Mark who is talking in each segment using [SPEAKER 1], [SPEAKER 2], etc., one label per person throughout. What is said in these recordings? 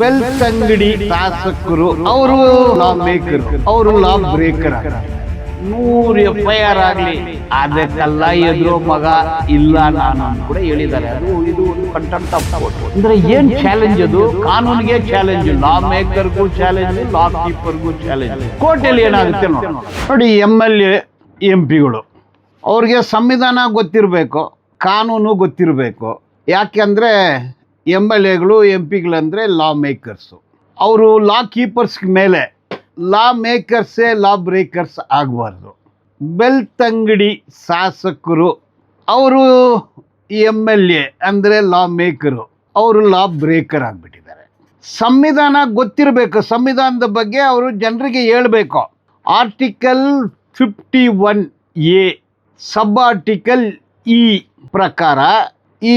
[SPEAKER 1] ಬೆಳ್ತಂಗಡಿ ಶಾಸಕರು, ಅವರು law maker ಅವರು ಲಾ ಬ್ರೇಕರ್ ನೂರು ಎಫ್ ಐ ಆರ್ ಆಗ್ಲಿ, ಅದಕ್ಕೆಲ್ಲ ಎದುರು ಮಗ ಇಲ್ಲ ನಾನು ಕೂಡ ಹೇಳಿದ್ದಾರೆ. ಅದು ಇದು ಒಂದು ಕಂಟೆಂಟ್ ಆಫ್ ಅಂದ್ರೆ ಏನ್ ಚಾಲೆಂಜ್ ಅದು? ಕಾನೂನಿಗೆ ಚಾಲೆಂಜ್ ಲಾ ಮೇಕರ್ಗೂ ಚಾಲೆಂಜ್ ಲಾ ಕೀಪರ್ಗೂ ಚಾಲೆಂಜ್ ಕೋರ್ಟಲ್ಲಿ ಏನಾಗುತ್ತೆ ನೋಡಿ. ಎಂ ಎಲ್ ಎ ಎಂ ಪಿಗಳು ಅವ್ರಿಗೆ ಸಂವಿಧಾನ ಗೊತ್ತಿರಬೇಕು, ಕಾನೂನು ಗೊತ್ತಿರಬೇಕು. ಯಾಕೆಂದರೆ ಎಂ ಎಲ್ ಎಗಳು ಎಂ ಪಿಗಳಂದರೆ ಲಾ ಮೇಕರ್ಸು ಅವರು ಲಾ ಕೀಪರ್ಸ್ ಮೇಲೆ ಲಾ ಮೇಕರ್ಸೇ ಲಾ ಬ್ರೇಕರ್ಸ್ ಆಗಬಾರ್ದು. ಬೆಲ್ತಂಗಡಿ ಶಾಸಕರು, ಅವರು ಎಂ ಎಲ್ ಎ ಅಂದರೆ ಲಾ ಮೇಕರು ಅವರು ಲಾ ಬ್ರೇಕರ್ ಆಗಿಬಿಟ್ಟಿದ್ದಾರೆ. ಸಂವಿಧಾನ ಗೊತ್ತಿರಬೇಕು, ಸಂವಿಧಾನದ ಬಗ್ಗೆ ಅವರು ಜನರಿಗೆ ಹೇಳಬೇಕು. Article fifty one A sub article E ಪ್ರಕಾರ ಈ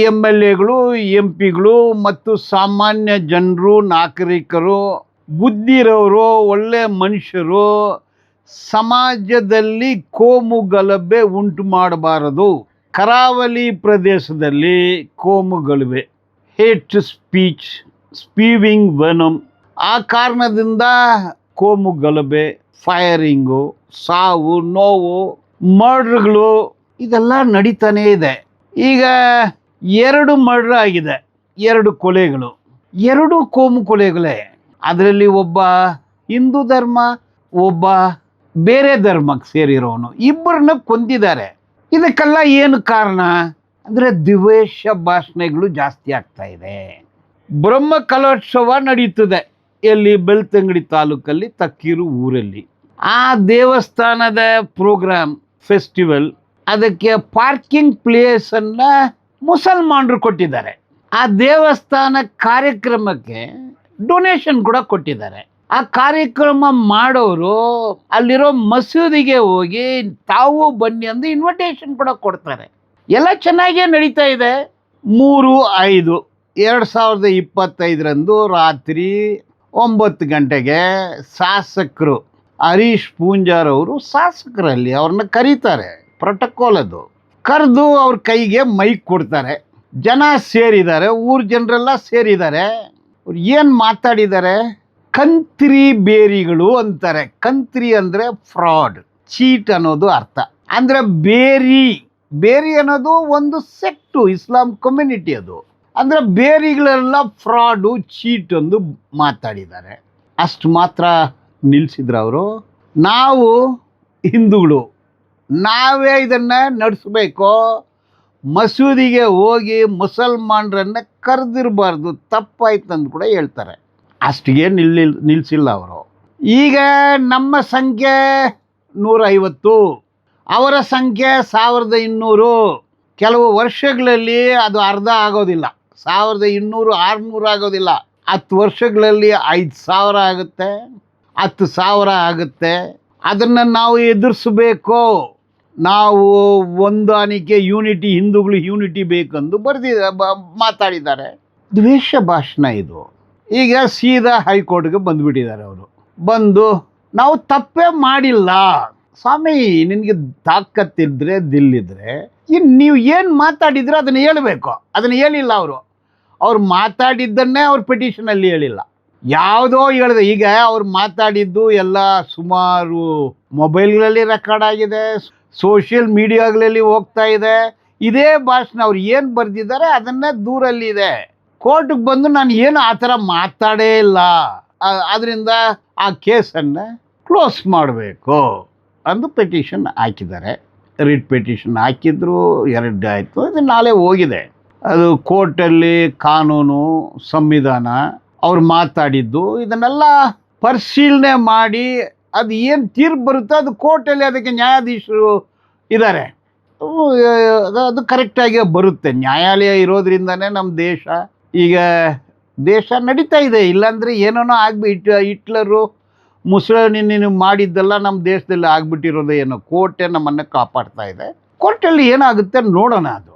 [SPEAKER 1] ಎಂ ಎಲ್ ಎಗಳು ಎಂ ಪಿಗಳು ಮತ್ತು ಸಾಮಾನ್ಯ ಜನರು, ನಾಗರಿಕರು, ಬುದ್ಧಿರೋರು, ಒಳ್ಳೆ ಮನುಷ್ಯರು ಸಮಾಜದಲ್ಲಿ ಕೋಮು ಗಲಭೆ ಉಂಟು ಮಾಡಬಾರದು. ಕರಾವಳಿ ಪ್ರದೇಶದಲ್ಲಿ ಕೋಮು ಗಲಭೆ, ಹೇಟ್ ಸ್ಪೀಚ್, ಸ್ಪೀವಿಂಗ್ ವನಮ್. ಆ ಕಾರಣದಿಂದ ಕೋಮು ಗಲಭೆ, ಫೈರಿಂಗು, ಸಾವು, ನೋವು, ಮರ್ಡ್ರ್ಗಳು, ಇದೆಲ್ಲ ನಡೀತಾನೇ ಇದೆ. ಈಗ ಎರಡು ಮರ್ಡರ್ ಆಗಿದೆ. ಎರಡು ಕೊಲೆಗಳು. ಎರಡು ಕೋಮು ಕೊಲೆಗಳೇ. ಅದರಲ್ಲಿ ಒಬ್ಬ ಹಿಂದೂ ಧರ್ಮ, ಒಬ್ಬ ಬೇರೆ ಧರ್ಮಕ್ಕೆ ಸೇರಿರೋನು. ಇಬ್ಬರನ್ನ ಕೊಂದಿದ್ದಾರೆ. ಇದಕ್ಕೆಲ್ಲ ಏನು ಕಾರಣ? ಅಂದರೆ ದ್ವೇಷ ಭಾಷಣೆಗಳು ಜಾಸ್ತಿ ಆಗ್ತಾ ಇದೆ. ಬ್ರಹ್ಮ ಕಲೋತ್ಸವ ನಡೀತದೆ. ಎಲ್ಲಿ? ಬೆಳ್ತಂಗಡಿ ತಾಲೂಕಲ್ಲಿ, ತಕ್ಕೀರು ಊರಲ್ಲಿ. ಆ ದೇವಸ್ಥಾನದ ಪ್ರೋಗ್ರಾಮ್ ಫೆಸ್ಟಿವಲ್ ಅದಕ್ಕೆ ಪಾರ್ಕಿಂಗ್ ಪ್ಲೇಸನ್ನು ಮುಸಲ್ಮಾನರು ಕೊಟ್ಟಿದ್ದಾರೆ. ಆ ದೇವಸ್ಥಾನ ಕಾರ್ಯಕ್ರಮಕ್ಕೆ ಡೊನೇಷನ್ ಕೂಡ ಕೊಟ್ಟಿದ್ದಾರೆ. ಆ ಕಾರ್ಯಕ್ರಮ ಮಾಡೋರು ಅಲ್ಲಿರೋ ಮಸೀದಿಗೆ ಹೋಗಿ ತಾವು ಬನ್ನಿ ಅಂದು ಇನ್ವಿಟೇಷನ್ ಕೂಡ ಕೊಡ್ತಾರೆ. ಎಲ್ಲ ಚೆನ್ನಾಗೇ ನಡೀತಾ ಇದೆ. ಮೂರು, ಐದು, ಎರಡು ಸಾವಿರದ ಇಪ್ಪತ್ತೈದರಂದು ರಾತ್ರಿ ಒಂಬತ್ತು ಗಂಟೆಗೆ ಶಾಸಕರು ಹರೀಶ್ ಪೂಂಜಾರ್ ಅವರು ಶಾಸಕರಲ್ಲಿ ಅವ್ರನ್ನ ಕರೀತಾರೆ. ಪ್ರೋಟೋಕಾಲ್ ಅದು. ಕರೆದು ಅವ್ರ ಕೈಗೆ ಮೈಕ್ ಕೊಡ್ತಾರೆ. ಜನ ಸೇರಿದ್ದಾರೆ, ಊರ ಜನರೆಲ್ಲ ಸೇರಿದ್ದಾರೆ. ಅವ್ರು ಏನು ಮಾತಾಡಿದ್ದಾರೆ? ಕಂತ್ರಿ ಬೇರಿಗಳು ಅಂತಾರೆ. ಕಂತ್ರಿ ಅಂದರೆ ಫ್ರಾಡ್ ಚೀಟ್ ಅನ್ನೋದು ಅರ್ಥ. ಅಂದರೆ ಬೇರಿ ಬೇರಿ ಅನ್ನೋದು ಒಂದು ಸೆಕ್ಟು ಇಸ್ಲಾಂ ಕಮ್ಯುನಿಟಿ ಅದು. ಅಂದರೆ ಬೇರಿಗಳೆಲ್ಲ ಫ್ರಾಡು ಚೀಟ್ ಅಂದು ಮಾತಾಡಿದ್ದಾರೆ. ಅಷ್ಟು ಮಾತ್ರ ನಿಲ್ಲಿಸಿದ್ರು ಅವರು. ನಾವು ಹಿಂದೂಗಳು. ನಾವೇ ಇದನ್ನು ನಡೆಸಬೇಕು. ಮಸೂದಿಗೆ ಹೋಗಿ ಮುಸಲ್ಮಾನರನ್ನು ಕರೆದಿರಬಾರ್ದು ತಪ್ಪಾಯ್ತಂದು ಕೂಡ ಹೇಳ್ತಾರೆ. ಅಷ್ಟಿಗೆ ನಿಲ್ಲಿ ನಿಲ್ಲಿಸಿಲ್ಲ ಅವರು. ಈಗ ನಮ್ಮ ಸಂಖ್ಯೆ ನೂರೈವತ್ತು. ಅವರ ಸಂಖ್ಯೆ ಸಾವಿರದ ಇನ್ನೂರು. ಕೆಲವು ವರ್ಷಗಳಲ್ಲಿ ಅದು ಅರ್ಧ ಆಗೋದಿಲ್ಲ. ಸಾವಿರದ ಇನ್ನೂರು, ಆರುನೂರು ಆಗೋದಿಲ್ಲ. ಹತ್ತು ವರ್ಷಗಳಲ್ಲಿ ಐದು ಸಾವಿರ ಆಗುತ್ತೆ, ಹತ್ತು ಸಾವಿರ ಆಗುತ್ತೆ. ಅದನ್ನು ನಾವು ಎದುರಿಸಬೇಕು. ನಾವು ಹೊಂದಾಣಿಕೆ ಯೂನಿಟಿ ಹಿಂದೂಗಳು ಯೂನಿಟಿ ಬೇಕೆಂದು ಬರೆದಿದ್ದ ಮಾತಾಡಿದ್ದಾರೆ. ದ್ವೇಷ ಭಾಷಣ ಇದು. ಈಗ ಸೀದಾ ಹೈಕೋರ್ಟ್ಗೆ ಬಂದುಬಿಟ್ಟಿದ್ದಾರೆ ಅವರು. ಬಂದು, ನಾವು ತಪ್ಪೇ ಮಾಡಿಲ್ಲ. ಸ್ವಾಮಿ, ನಿನಗೆ ತಾಕತ್ತಿದ್ರೆ, ದಿಲ್ಲಿದ್ರೆ ಇನ್ನು ನೀವು ಏನು ಮಾತಾಡಿದ್ರೆ ಅದನ್ನು ಹೇಳಬೇಕು. ಅದನ್ನು ಹೇಳಿಲ್ಲ ಅವರು. ಅವ್ರು ಮಾತಾಡಿದ್ದನ್ನೇ ಅವ್ರ ಪಿಟಿಷನಲ್ಲಿ ಹೇಳಿಲ್ಲ. ಯಾವುದೋ ಹೇಳಿದೆ. ಈಗ ಅವ್ರು ಮಾತಾಡಿದ್ದು ಎಲ್ಲ ಸುಮಾರು ಮೊಬೈಲ್ಗಳಲ್ಲಿ ರೆಕಾರ್ಡ್ ಆಗಿದೆ. ಸೋಷಿಯಲ್ ಮೀಡಿಯಾಗಳಲ್ಲಿ ಹೋಗ್ತಾ ಇದೆ. ಇದೇ ಭಾಷಣ ಅವ್ರು ಏನು ಬರೆದಿದ್ದಾರೆ ಅದನ್ನು ದೂರಲ್ಲಿದೆ ಕೋರ್ಟ್ಗೆ ಬಂದು ನಾನು ಏನು ಆ ಥರ ಮಾತಾಡೇ ಇಲ್ಲ. ಅದರಿಂದ ಆ ಕೇಸನ್ನು ಕ್ಲೋಸ್ ಮಾಡಬೇಕು ಅಂದು ಪೆಟಿಷನ್ ಹಾಕಿದ್ದಾರೆ. ರಿಟ್ ಪೆಟಿಷನ್ ಹಾಕಿದ್ರು, ಎರಡು ಆಯಿತು. ಅದು ನಾಳೆ ಹೋಗಿದೆ. ಅದು ಕೋರ್ಟಲ್ಲಿ ಕಾನೂನು, ಸಂವಿಧಾನ ಅವ್ರು ಮಾತಾಡಿದ್ದು. ಇದನ್ನೆಲ್ಲ ಪರಿಶೀಲನೆ ಮಾಡಿ ಅದು ಏನು ತೀರ್ಪು ಬರುತ್ತೋ ಅದು ಕೋರ್ಟಲ್ಲಿ ಅದಕ್ಕೆ ನ್ಯಾಯಾಧೀಶರು ಇದ್ದಾರೆ ಅದು- ಕರೆಕ್ಟಾಗಿ ಬರುತ್ತೆ. ನ್ಯಾಯಾಲಯ ಇರೋದ್ರಿಂದನೇ ನಮ್ಮ ದೇಶ ಈಗ, ದೇಶ ನಡೀತಾ ಇದೆ. ಇಲ್ಲಾಂದರೆ ಏನೋ ಇಟ್ ಹಿಟ್ಲರು ಮುಸಳಿನಿ ಮಾಡಿದ್ದೆಲ್ಲ ನಮ್ಮ ದೇಶದಲ್ಲಿ ಆಗ್ಬಿಟ್ಟಿರೋದು ಏನೋ ಕೋರ್ಟೇ ನಮ್ಮನ್ನು ಕಾಪಾಡ್ತಾ ಇದೆ. ಕೋರ್ಟಲ್ಲಿ ಏನಾಗುತ್ತೆ ನೋಡೋಣ ಅದು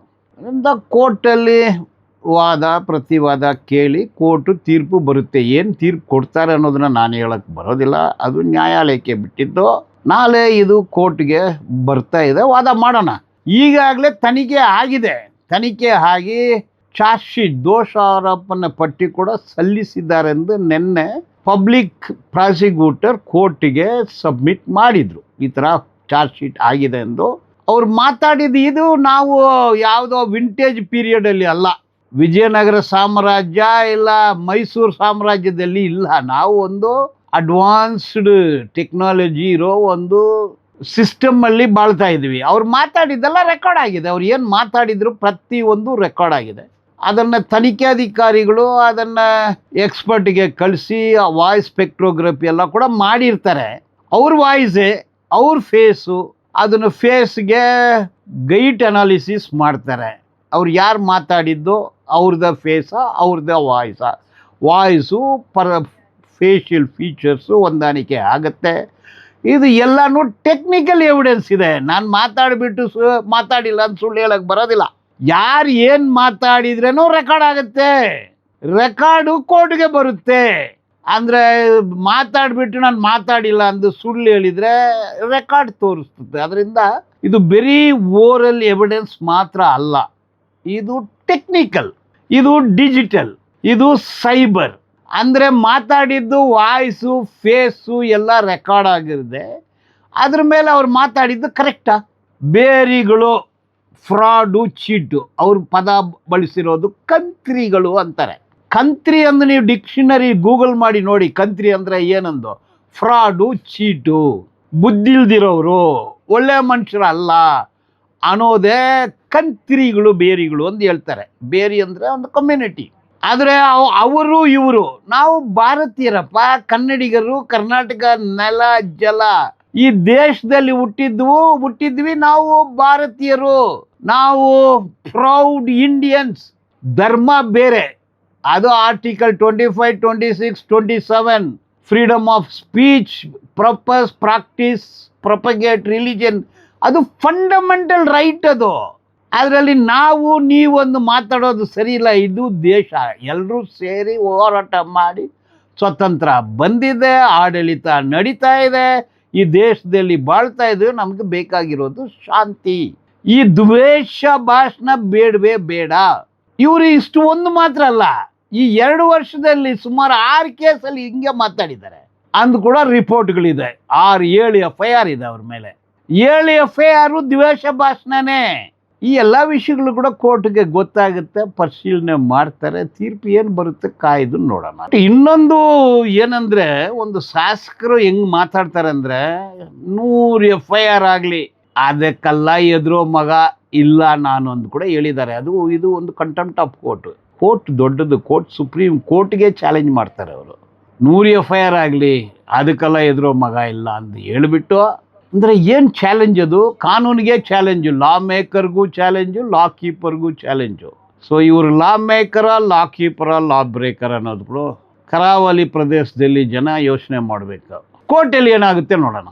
[SPEAKER 1] ಕೋರ್ಟಲ್ಲಿ ವಾದ, ಪ್ರತಿವಾದ ಕೇಳಿ ಕೋರ್ಟು ತೀರ್ಪು ಬರುತ್ತೆ. ಏನು ತೀರ್ಪು ಕೊಡ್ತಾರೆ ಅನ್ನೋದನ್ನು ನಾನು ಹೇಳಕ್ಕೆ ಬರೋದಿಲ್ಲ. ಅದು ನ್ಯಾಯಾಲಯಕ್ಕೆ ಬಿಟ್ಟಿದ್ದು. ನಾಳೆ ಇದು ಕೋರ್ಟ್ಗೆ ಬರ್ತಾ ಇದೆ. ವಾದ ಮಾಡೋಣ. ಈಗಾಗಲೇ ತನಿಖೆ ಆಗಿದೆ. ತನಿಖೆ ಆಗಿ ಚಾರ್ಜ್ ಶೀಟ್ ದೋಷಾರೋಪನ ಪಟ್ಟಿ ಕೂಡ ಸಲ್ಲಿಸಿದ್ದಾರೆಂದು ನಿನ್ನೆ ಪಬ್ಲಿಕ್ ಪ್ರಾಸಿಕ್ಯೂಟರ್ ಕೋರ್ಟಿಗೆ ಸಬ್ಮಿಟ್ ಮಾಡಿದ್ರು. ಈ ಥರ ಚಾರ್ಜ್ ಶೀಟ್ ಆಗಿದೆ ಎಂದು. ಅವ್ರು ಮಾತಾಡಿದ ಇದು ನಾವು ಯಾವುದೋ ವಿಂಟೇಜ್ ಪೀರಿಯಡಲ್ಲಿ ಅಲ್ಲ. ವಿಜಯನಗರ ಸಾಮ್ರಾಜ್ಯ ಇಲ್ಲ, ಮೈಸೂರು ಸಾಮ್ರಾಜ್ಯದಲ್ಲಿ ಇಲ್ಲ. ನಾವು ಒಂದು ಅಡ್ವಾನ್ಸ್ಡ್ ಟೆಕ್ನಾಲಜಿ ಇರೋ ಒಂದು ಸಿಸ್ಟಮ್ ಅಲ್ಲಿ ಬಾಳ್ತಾ ಇದ್ವಿ ಅವ್ರು ಮಾತಾಡಿದ್ದೆಲ್ಲ ರೆಕಾರ್ಡ್ ಆಗಿದೆ. ಅವ್ರು ಏನು ಮಾತಾಡಿದ್ರು ಪ್ರತಿಯೊಂದು ರೆಕಾರ್ಡ್ ಆಗಿದೆ. ಅದನ್ನು ತನಿಖಾಧಿಕಾರಿಗಳು ಅದನ್ನು ಎಕ್ಸ್ಪರ್ಟ್ಗೆ ಕಳಿಸಿ ವಾಯ್ಸ್ ಸ್ಪೆಕ್ಟ್ರೋಗ್ರಫಿ ಎಲ್ಲ ಕೂಡ ಮಾಡಿರ್ತಾರೆ. ಅವ್ರ ವಾಯ್ಸೇ ಅವ್ರ ಫೇಸು ಅದನ್ನು ಫೇಸ್ಗೆ ಗೈಟ್ ಅನಾಲಿಸಿಸ್ ಮಾಡ್ತಾರೆ. ಅವ್ರು ಯಾರು ಮಾತಾಡಿದ್ದು? ಅವ್ರದ ಫೇಸ ಅವ್ರದ ವಾಯ್ಸ ವಾಯ್ಸು ಪರ ಫೇಶಿಯಲ್ ಫೀಚರ್ಸು ಹೊಂದಾಣಿಕೆ ಆಗುತ್ತೆ. ಇದು ಎಲ್ಲನೂ ಟೆಕ್ನಿಕಲ್ ಎವಿಡೆನ್ಸ್ ಇದೆ. ನಾನು ಮಾತಾಡಿಬಿಟ್ಟು ಸು, ಮಾತಾಡಿಲ್ಲ ಅಂತ ಸುಳ್ಳು ಹೇಳಕ್ಕೆ ಬರೋದಿಲ್ಲ. ಯಾರು ಏನು ಮಾತಾಡಿದ್ರೇನೂ ರೆಕಾರ್ಡ್ ಆಗುತ್ತೆ. ರೆಕಾರ್ಡು ಕೋರ್ಟ್ಗೆ ಬರುತ್ತೆ. ಅಂದರೆ ಮಾತಾಡಿಬಿಟ್ಟು ನಾನು ಮಾತಾಡಿಲ್ಲ ಅಂದು ಸುಳ್ಳು ಹೇಳಿದರೆ ರೆಕಾರ್ಡ್ ತೋರಿಸ್ತದೆ. ಅದರಿಂದ ಇದು ಬರೀ ಓರಲ್ ಎವಿಡೆನ್ಸ್ ಮಾತ್ರ ಅಲ್ಲ. ಇದು ಟೆಕ್ನಿಕಲ್ ಇದು ಡಿಜಿಟಲ್ ಇದು ಸೈಬರ್ ಅಂದರೆ ಮಾತಾಡಿದ್ದು ವಾಯ್ಸು ಫೇಸು ಎಲ್ಲ ರೆಕಾರ್ಡ್ ಆಗಿರುತ್ತೆ. ಅದ್ರ ಮೇಲೆ ಅವ್ರು ಮಾತಾಡಿದ್ದು ಕರೆಕ್ಟಾ ಬೇರಿಗಳು ಫ್ರಾಡು ಚೀಟು ಅವ್ರ ಪದ ಬಳಸಿರೋದು ಕಂತ್ರಿಗಳು ಅಂತಾರೆ. ಕಂತ್ರಿ ಅಂದ್ರೆ ನೀವು ಡಿಕ್ಷನರಿ ಗೂಗಲ್ ಮಾಡಿ ನೋಡಿ. ಕಂತ್ರಿ ಅಂದರೆ ಏನಂದು? ಫ್ರಾಡು ಚೀಟು ಬುದ್ಧಿಲ್ದಿರೋರು, ಒಳ್ಳೆ ಮನುಷ್ಯರಲ್ಲ. ಅನ್ನೋದೇ ಕಂತ್ರಿಗಳು, ಬೇರಿಗಳು ಅಂತ ಹೇಳ್ತಾರೆ. ಬೇರಿ ಅಂದರೆ ಒಂದು ಕಮ್ಯುನಿಟಿ ಆದರೆ ಅವರು, ಇವರು, ನಾವು ಭಾರತೀಯರಪ್ಪ, ಕನ್ನಡಿಗರು, ಕರ್ನಾಟಕ ನೆಲ, ಜಲ, ಈ ದೇಶದಲ್ಲಿ ಹುಟ್ಟಿದ್ವು, ಹುಟ್ಟಿದ್ವಿ ನಾವು ಭಾರತೀಯರು. ನಾವು ಪ್ರೌಡ್ ಇಂಡಿಯನ್ಸ್ ಧರ್ಮ ಬೇರೆ. ಅದು article twenty five twenty six twenty seven freedom of speech profess practice propagate religion ಅದು ಫಂಡಮೆಂಟಲ್ ರೈಟ್ ಅದು. ಅದರಲ್ಲಿ ನಾವು, ನೀವೊಂದು ಮಾತಾಡೋದು ಸರಿ ಇಲ್ಲ, ಇದು ದೇಶ. ಎಲ್ಲರೂ ಸೇರಿ ಹೋರಾಟ ಮಾಡಿ ಸ್ವತಂತ್ರ ಬಂದಿದೆ, ಆಡಳಿತ ನಡೀತಾ ಇದೆ, ಈ ದೇಶದಲ್ಲಿ ಬಾಳ್ತಾ ಇದ್ದೀವಿ ನಮಗೆ ಬೇಕಾಗಿರೋದು ಶಾಂತಿ. ಈ ದ್ವೇಷ ಭಾಷಣ ಬೇಡವೇ ಬೇಡ. ಇವರು ಇಷ್ಟು ಒಂದು ಮಾತ್ರ ಅಲ್ಲ, ಈ ಎರಡು ವರ್ಷದಲ್ಲಿ ಸುಮಾರು ಆರು ಕೇಸಲ್ಲಿ ಹಿಂಗೆ ಮಾತಾಡಿದ್ದಾರೆ. ಅಂದು ಕೂಡ ರಿಪೋರ್ಟ್ಗಳಿದೆ ಆರು ಏಳು ಎಫ್ ಐ ಆರ್ ಇದೆ ಅವ್ರ ಮೇಲೆ. ಏಳು ಎಫ್ ಐ ಆರು ದ್ವೇಷ ಭಾಷಣನೇ. ಈ ಎಲ್ಲ ವಿಷಯಗಳು ಕೂಡ ಕೋರ್ಟ್ಗೆ ಗೊತ್ತಾಗುತ್ತೆ, ಪರಿಶೀಲನೆ ಮಾಡ್ತಾರೆ, ತೀರ್ಪು ಏನು ಬರುತ್ತೆ ಕಾಯ್ದು ನೋಡೋಣ. ಇನ್ನೊಂದು ಏನಂದರೆ, ಒಂದು ಶಾಸಕರು ಹೆಂಗೆ ಮಾತಾಡ್ತಾರೆ ಅಂದ್ರೆ, ನೂರು ಎಫ್ ಐ ಆರ್ ಆಗಲಿ ಅದಕ್ಕಲ್ಲ ಎದುರೋ ಮಗ ಇಲ್ಲ ನಾನು ಅಂದು ಕೂಡ ಹೇಳಿದ್ದಾರೆ. ಅದು, ಇದು ಒಂದು ಕಂಟೆಂಪ್ಟ್ ಆಫ್ ಕೋರ್ಟ್ ಕೋರ್ಟ್ ದೊಡ್ಡದು, ಕೋರ್ಟ್ ಸುಪ್ರೀಂ ಕೋರ್ಟ್ಗೆ ಚಾಲೆಂಜ್ ಮಾಡ್ತಾರೆ ಅವರು. ನೂರು ಎಫ್ ಐ ಆರ್ ಆಗಲಿ ಅದಕ್ಕೆಲ್ಲ ಎದುರೋ ಮಗ ಇಲ್ಲ ಅಂತ ಹೇಳಿಬಿಟ್ಟು ಅಂದರೆ ಏನು ಚಾಲೆಂಜ್ ಅದು? ಕಾನೂನಿಗೆ ಚಾಲೆಂಜು ಲಾ ಮೇಕರ್ಗೂ ಚಾಲೆಂಜು ಲಾ ಕೀಪರ್ಗೂ ಚಾಲೆಂಜು ಸೊ ಇವರು ಲಾ ಮೇಕರ ಲಾ ಕೀಪರ ಲಾ ಬ್ರೇಕರ್ ಅನ್ನೋದು ಕೂಡ ಕರಾವಳಿ ಪ್ರದೇಶದಲ್ಲಿ ಜನ ಯೋಚನೆ ಮಾಡಬೇಕು. ಕೋರ್ಟಲ್ಲಿ ಏನಾಗುತ್ತೆ ನೋಡೋಣ.